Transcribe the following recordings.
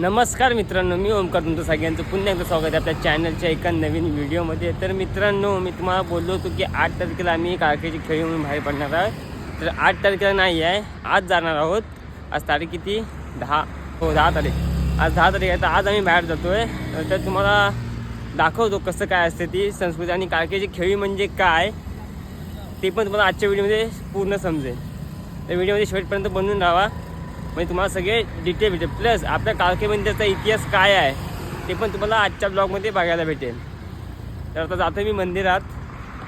नमस्कार मित्रांनो मी ओमकार तुमचं सगळ्यांचं पुन्हा एकदा स्वागत आहे आपल्या चॅनलच्या एका नवीन व्हिडिओमध्ये. तर मित्रांनो मी तुम्हाला बोललो होतो की आठ तारखेला आम्ही कारखेची खेळी म्हणून बाहेर पडणार आहोत. तर आठ तारखेला नाही आहे आज जाणार आहोत. आज तारीख किती? दहा. हो दहा तारीख. आज दहा तारीख आहे तर आज आम्ही बाहेर जातो आहे तर तुम्हाला दाखवतो कसं काय असते ती संस्कृती आणि कारखेची खेळी म्हणजे काय ते पण तुम्हाला आजच्या व्हिडिओमध्ये पूर्ण समजेल. तर व्हिडिओमध्ये शेवटपर्यंत बनवून राहा. म्हणजे तुम्हाला सगळे डिटेल भेटेल. प्लस आपल्या काळके मंदिराचा इतिहास काय आहे ते पण तुम्हाला आजच्या ब्लॉगमध्ये बघायला भेटेल. तर आता जातो मी मंदिरात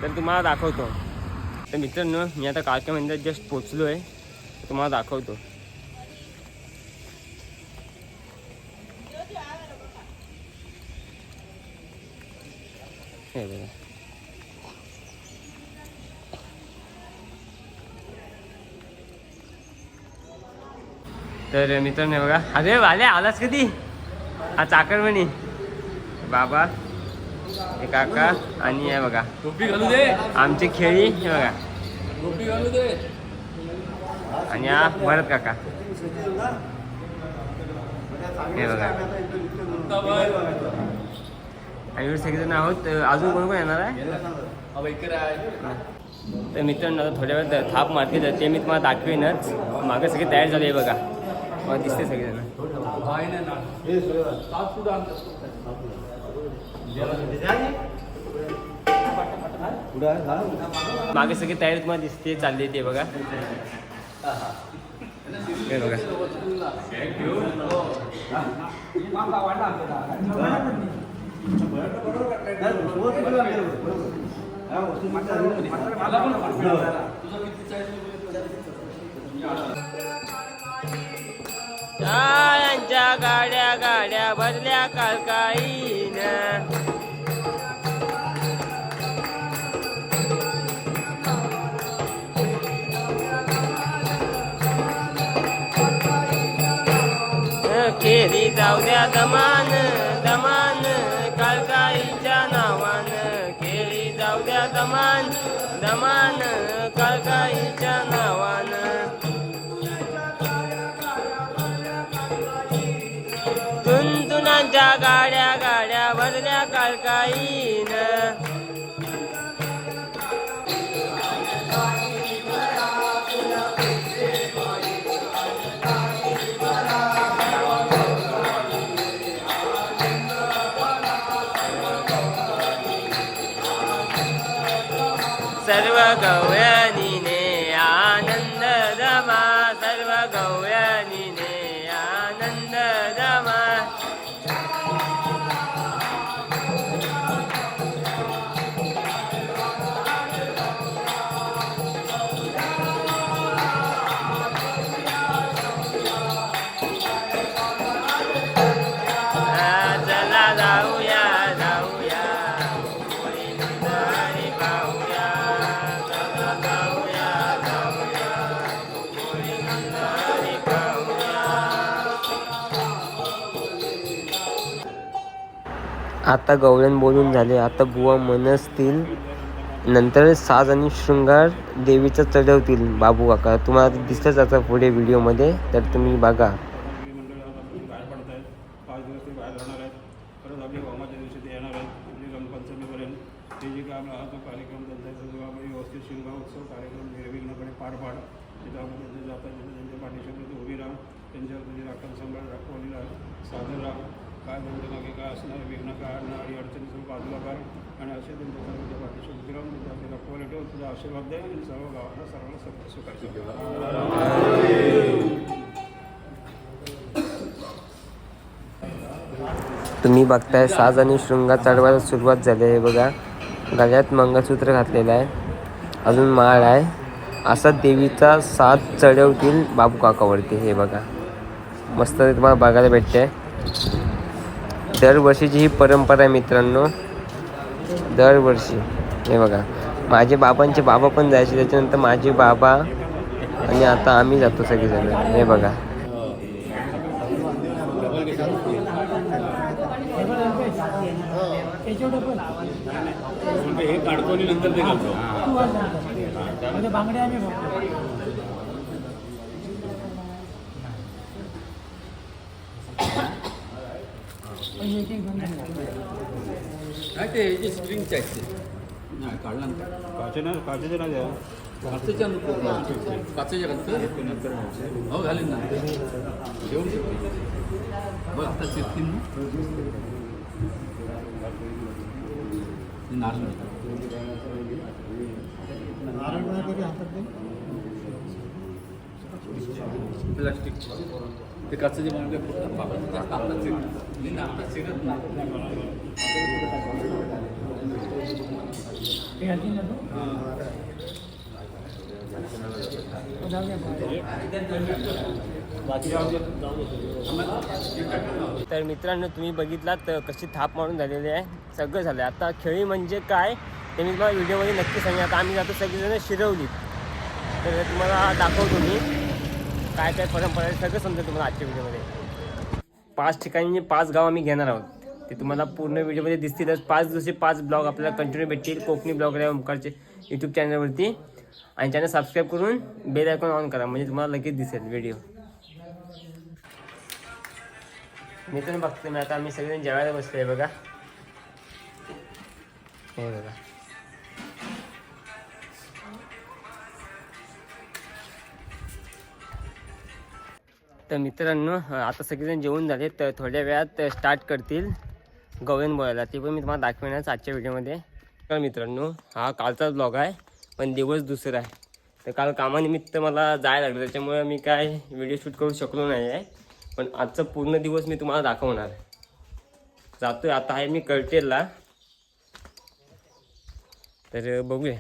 तर तुम्हाला दाखवतो. तर मित्रांनो मी आता काळके मंदिरात जस्ट पोचलो आहे तुम्हाला दाखवतो. हे बघा. तर मित्रांनो बघा. अरे वाले आलास कधी? हा चाकरमणी बाबा हे काका आणि हे बघा. टोपी घालू दे. आमची खेळी हे बघा. टोपी घालू दे. आणि हा भरत काका. हे बघा. आणि सगळेजण आहोत अजून कोण कोण येणार आहे? आहे. तर मित्रांनो थोड्या वेळात थाप मारते तर ते मी तुम्हाला दाखवेनच. मागे सगळे तयार झाले हे बघा. दिसते सगळेजण मागे सगळी तयारी तुम्हाला दिसते चालली ते बघा. हे बघा. टाळ्यांच्या गाड्या गाड्या भरल्या कालकाईन. केली जाऊ द्या दमान. भरल्या कालकाईन सर्व गवळणीने आता गवळण बोलून झाले. आता बुवा मनसतील नंतर साज आणि शृंगार देवीचं चढवतील. बाबू काका तुम्हाला दिसतच आता पुढे व्हिडिओमध्ये तर तुम्ही बघा मंडळापासून बाहेर पडत आहेत पाच दिवस ते बाहेर राहणार आहेत परत आपली होमाच्या दिवशी ते येणार आहेत आपली रंगपंचमीपर्यंत ते जे काम हा जो कार्यक्रम त्यांचा आहे, तो आपण व्यवस्थित शिमगा उत्सव कार्यक्रम निर्विघ्नपणे पार पाड तिथं आपण त्यांचे जातात तिथे त्यांच्या पाठीशी ते उभी राहून त्यांच्यावर तुझी राखण सांभाळ राखवली राह सादर राह काय त्यांच्या मागे काय असणार विघ्न काय आणणार आणि अडचणी सर्व बाजूला काढ आणि असे त्यांच्या सर्व पाठीशी विक्रम राहून त्यांच्या आपली ठेवून तुझा आशीर्वाद द्या आणि सर्व गावाला सर्वांना सुख सुखायचं तुम्ही बघताय साज आणि शृंगार चढवायला सुरुवात झाली आहे. बघा गळ्यात मंगळसूत्र घातलेलं आहे. अजून माळ आहे. असा देवीचा साज चढवतील बाबू काकावरती. हे बघा. मस्त तुम्हाला बघायला भेटते दरवर्षीची ही परंपरा आहे मित्रांनो. दरवर्षी. हे बघा. माझे बाबांचे बाबा पण जायचे त्याच्यानंतर माझे बाबा आणि आता आम्ही जातो सगळेजण. हे बघा. नाही ते हे जे स्प्रिंगचे आहेत ते. नाही काढला ना काचे ना काचेचे ना द्या काचेच्या नको काचेच्या घालतं हो घालीन ना. घेऊन बघ आता ना. हे नारळ. नारळ कधी हातात. प्लास्टिक मी नाही. हे? हो. तर मित्रांनो तुम्ही बघितलात तर कशी थाप मारून झालेली आहे. सगळं झालं आता खेळी म्हणजे काय ते मी तुम्हाला व्हिडिओमध्ये नक्की सांगेन आता आम्ही जातो सगळेजण शिरवलीत. तर तुम्हाला दाखवतो मी. काय काय परंपरा आहे सगळं समजेल तुम्हाला आजच्या व्हिडिओमध्ये. पाच ठिकाणी पाच गाव आम्ही घेणार आहोत. ते तुम्हाला पूर्ण व्हिडिओमध्ये दिसतीलच पाच दिवशी पाच ब्लॉग आपल्याला कंटिन्यू भेटतील. कोकणी ब्लॉग आहे ओमकारचे यूट्यूब चॅनलवरती आणि चॅनल सबस्क्राईब करून बेल आयकॉन ऑन करा. म्हणजे तुम्हाला लगेच दिसेल व्हिडिओ मी तर बघतो मी आता आम्ही सगळेजण जेवायला बसलोय बघा. हे बघा. तर मित्रांनो आता सगळेजण जेवून झाले तर थोड्या वेळात स्टार्ट करतील गवन बोलायला. ते पण मी तुम्हाला दाखवणार आजच्या व्हिडिओमध्ये. तर मित्रांनो हा कालचाच ब्लॉग आहे पण दिवस दुसरा आहे. तर काल कामानिमित्त मला जायला लागलं त्याच्यामुळे मी काय व्हिडिओ शूट करू शकलो नाही आहे पण आजचा पूर्ण दिवस मी तुम्हाला दाखवणार. जातोय आता आहे मी कळटेलला. तर बघूया.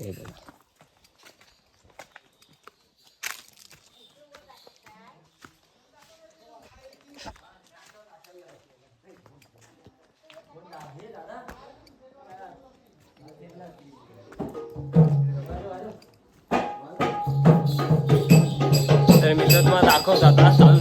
हे बघा तर मित्र तुम्हाला दाखवतो आता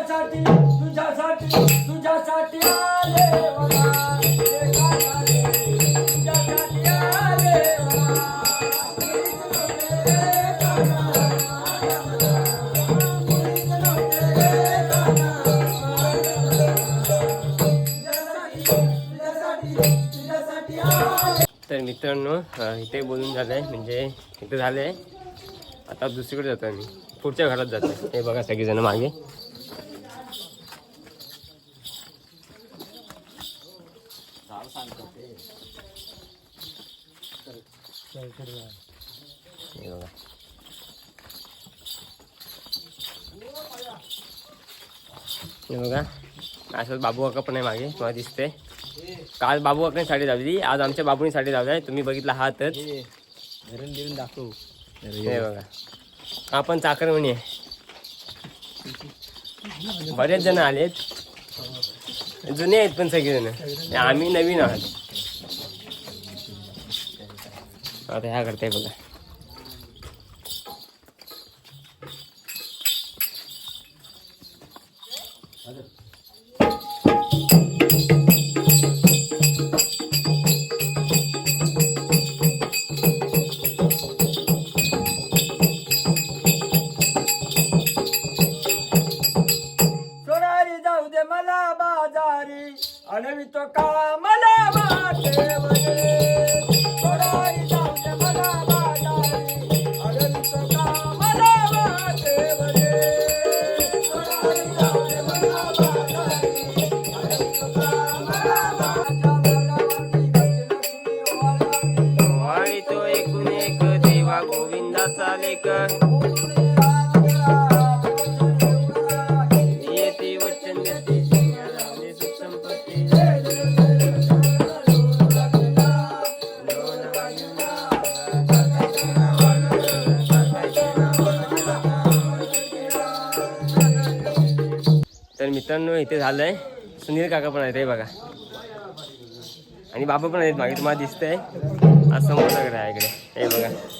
तुझ्यासाठी, तुझ्यासाठी, तुझ्यासाठी आले. तर मित्रांनो इथे बोलून झालं आहे म्हणजे इथे झालं आहे आता दुसरीकडे जातो आम्ही पुढच्या घरात जातो हे बघा सगळेजण मागे. हे बघा. हे बघा. असं बाबू काका पण आहे मागे. तुम्हाला दिसते काल बाबू काकाने साडी लावली. आज आमच्या बाबूने साडी आहे. तुम्ही बघितला हातच. धरण बिरण दाखव. हे बघा. हा पण चाकरमणी आहे. बरेच जण आलेत. जुने आहेत पण सगळेजण. आम्ही नवीन आहात. आता ह्या करते बघा. सोनारी जाऊ दे मला बाजारी आणि तो कामला वाटेवरे. सोनारी मित्रांनो इथे झालं आहे सुनील काका पण आहेत हे बघा. आणि बाबा पण आहेत मागे तुम्हाला दिसतंय. असं समोरचा आहे इकडे. हे बघा.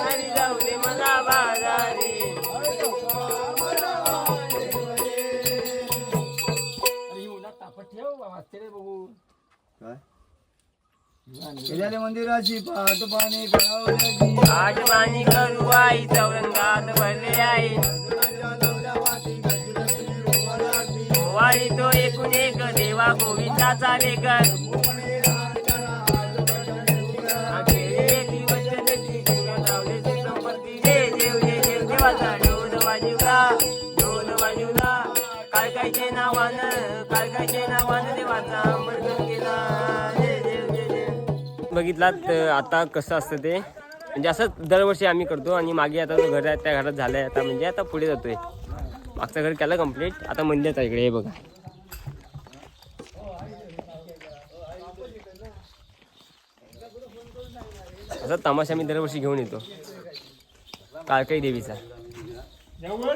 हरी जाऊ दे मला बाजारी गेल्याने मंदिराची पाठ पाणी करावल्याची आठ पाणी करू आई चौरंगात भरले आहे वारी तो एकूण एक देवा गोविंदाचा लेकर वाजवला ढोल वाजवला काळकायचे नावानं काळकायचे नावानं देवाचा अमृत केला. बघितलात आता कसं असतं ते? म्हणजे असं दरवर्षी आम्ही करतो आणि मागे आता जो घर आहे त्या घरात झालं आहे आता म्हणजे आता पुढे जातोय. मागचं घर केलं कंप्लीट आता मंदिरात आहे इकडे हे बघा. असा तमाशा मी दरवर्षी घेऊन येतो. काळकाई देवीचा. देवा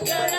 But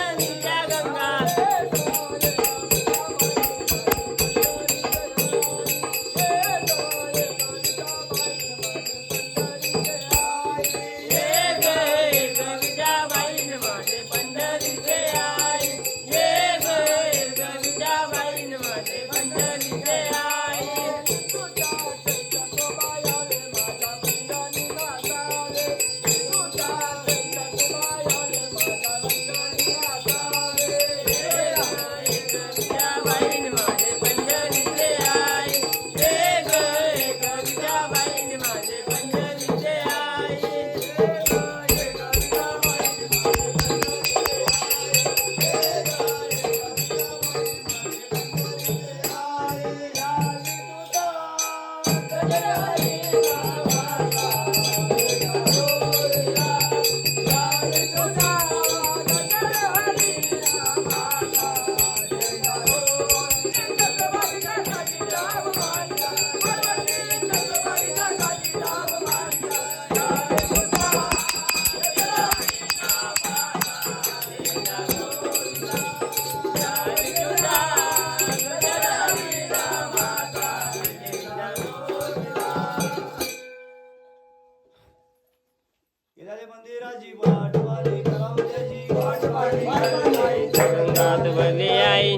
रंगात आई.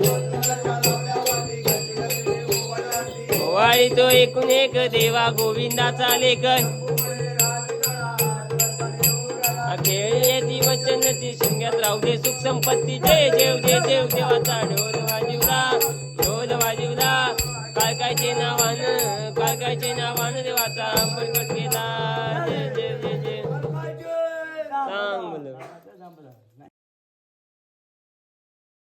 वाळी तो एकूण एक देवा गोविंदाचा लेख खेळले ती वचन ती शिंग्यात राहू दे सुख संपत्ती. जय देव जय देव देवाचा ढोल वाजवला ढोल वाजवला. काय कायचे नावान काय नावान देवाचा अंबरगड केला.